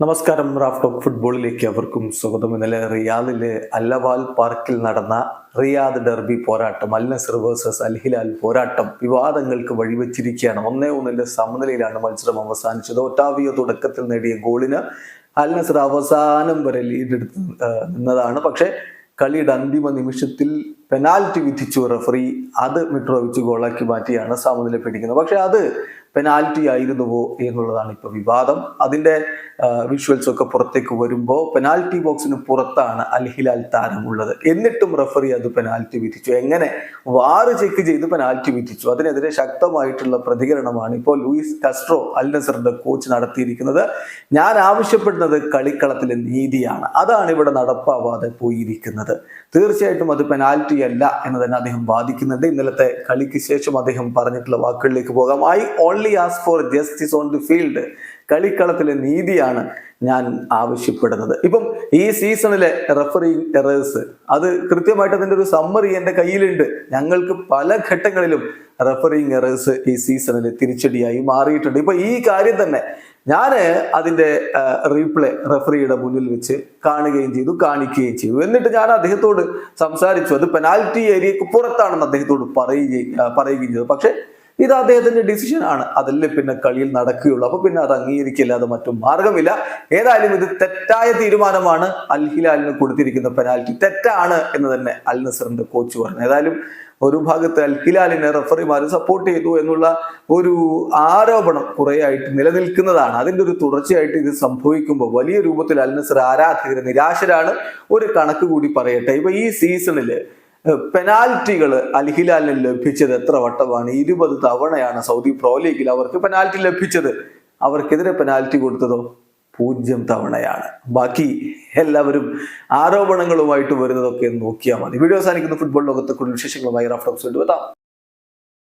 നമസ്കാരം Raf talk ഫുട്ബോളിലേക്ക് അവർക്കും സ്വാഗതം. ഇന്നലെ റിയാദിലെ അല്ലവാൽ പാർക്കിൽ നടന്ന റിയാദ് ഡെർബി പോരാട്ടം Al Nassr versus Al Hilal പോരാട്ടം വിവാദങ്ങൾക്ക് വഴിവെച്ചിരിക്കുകയാണ്. ഒന്നേ ഒന്നിന്റെ സമനിലയിലാണ് മത്സരം അവസാനിച്ചത്. ഒട്ടാവിയോ തുടക്കത്തിൽ നേടിയ ഗോളിന് അൽ നസർ അവസാനം വരെ ലീഡ് എടുത്ത് നിന്നതാണ്. പക്ഷേ കളിയുടെ അന്തിമ നിമിഷത്തിൽ പെനാൽറ്റി വിധിച്ചു റഫറി അത് മിട്രോവിച്ച് ഗോളാക്കി മാറ്റിയാണ് സമനില പിടിക്കുന്നത്. പക്ഷെ അത് പെനാൽറ്റി ആയിരുന്നുവോ എന്നുള്ളതാണ് ഇപ്പൊ വിവാദം. അതിന്റെ വിഷ്വൽസ് ഒക്കെ പുറത്തേക്ക് വരുമ്പോൾ പെനാൽറ്റി ബോക്സിന് പുറത്താണ് അൽഹിലാൽ താരമുള്ളത്. എന്നിട്ടും റഫറി അത് പെനാൽറ്റി വിധിച്ചു. എങ്ങനെ വാറ് ചെക്ക് ചെയ്ത് പെനാൽറ്റി വിധിച്ചു. അതിനെതിരെ ശക്തമായിട്ടുള്ള പ്രതികരണമാണ് ഇപ്പോൾ ലൂയിസ് കസ്ട്രോ അൽ നസറിന്റെ കോച്ച് നടത്തിയിരിക്കുന്നത്. ഞാൻ ആവശ്യപ്പെടുന്നത് കളിക്കളത്തിലെ നീതിയാണ്. അതാണ് ഇവിടെ നടപ്പാവാതെ പോയിരിക്കുന്നത്. തീർച്ചയായിട്ടും അത് പെനാൽറ്റി അല്ല എന്ന് തന്നെ അദ്ദേഹം വാദിക്കുന്നുണ്ട്. ഇന്നലത്തെ കളിക്ക് ശേഷം അദ്ദേഹം പറഞ്ഞിട്ടുള്ള വാക്കുകളിലേക്ക് പോകാം. I only ask for justice on the field കളിക്കളത്തിലെ നീതിയാണ് ഞാൻ ആവശ്യപ്പെടുന്നത്. ഇപ്പം ഈ സീസണിലെ റഫറിങ് എറേഴ്സ് അത് കൃത്യമായിട്ട് അതിന്റെ ഒരു സമ്മറി എന്റെ കയ്യിലുണ്ട്. ഞങ്ങൾക്ക് പല ഘട്ടങ്ങളിലും റഫറിങ് എറേഴ്സ് ഈ സീസണിൽ തിരിച്ചടിയായി മാറിയിട്ടുണ്ട്. ഇപ്പൊ ഈ കാര്യം തന്നെ ഞാൻ അതിന്റെ റീപ്ലേ റെഫറിയുടെ മുന്നിൽ വെച്ച് കാണുകയും ചെയ്തു കാണിക്കുകയും ചെയ്തു. എന്നിട്ട് ഞാൻ അദ്ദേഹത്തോട് സംസാരിച്ചു. അത് പെനാൽറ്റി ഏരിയക്ക് പുറത്താണെന്ന് അദ്ദേഹത്തോട് പറയുകയും പറയുകയും ചെയ്തു. പക്ഷേ ഇത് അദ്ദേഹത്തിന്റെ ഡിസിഷൻ ആണ്. അതിൽ പിന്നെ കളിയിൽ നടക്കുകയുള്ളൂ. അപ്പൊ പിന്നെ അത് അംഗീകരിക്കില്ലാതെ മറ്റു മാർഗമില്ല. ഏതായാലും ഇത് തെറ്റായ തീരുമാനമാണ് അൽ ഹിലാലിന് കൊടുത്തിരിക്കുന്ന പെനാൽറ്റി തെറ്റാണ് എന്ന് തന്നെ അൽ നസറിന്റെ കോച്ച് പറഞ്ഞു. ഏതായാലും ഒരു ഭാഗത്ത് അൽ ഹിലാലിനെ റഫറിമാർ സപ്പോർട്ട് ചെയ്തു എന്നുള്ള ഒരു ആരോപണം കുറെ ആയിട്ട് നിലനിൽക്കുന്നതാണ്. അതിന്റെ ഒരു തുടർച്ചയായിട്ട് ഇത് സംഭവിക്കുമ്പോൾ വലിയ രൂപത്തിൽ അൽ നസർ ആരാധകർ നിരാശരാണ്. ഒരു കണക്ക് കൂടി പറയട്ടെ. ഇപ്പൊ ഈ സീസണിൽ പെനാൽറ്റികൾ അൽഹിലാലിന് ലഭിച്ചത് എത്ര വട്ടമാണ്? ഇരുപത് തവണയാണ് സൗദി പ്രോ ലീഗിൽ അവർക്ക് പെനാൽറ്റി ലഭിച്ചത്. അവർക്കെതിരെ പെനാൽറ്റി കൊടുത്തതോ? പൂജ്യം തവണയാണ്. ബാക്കി എല്ലാവരും ആരോപണങ്ങളുമായിട്ട് വരുന്നതൊക്കെ നോക്കിയാൽ മതി. വീഡിയോ അവസാനിക്കുന്ന. ഫുട്ബോൾ ലോകത്തെ കൂടുതൽ വിശേഷങ്ങളുമായി റഫ് ടോക്സ് എത്താം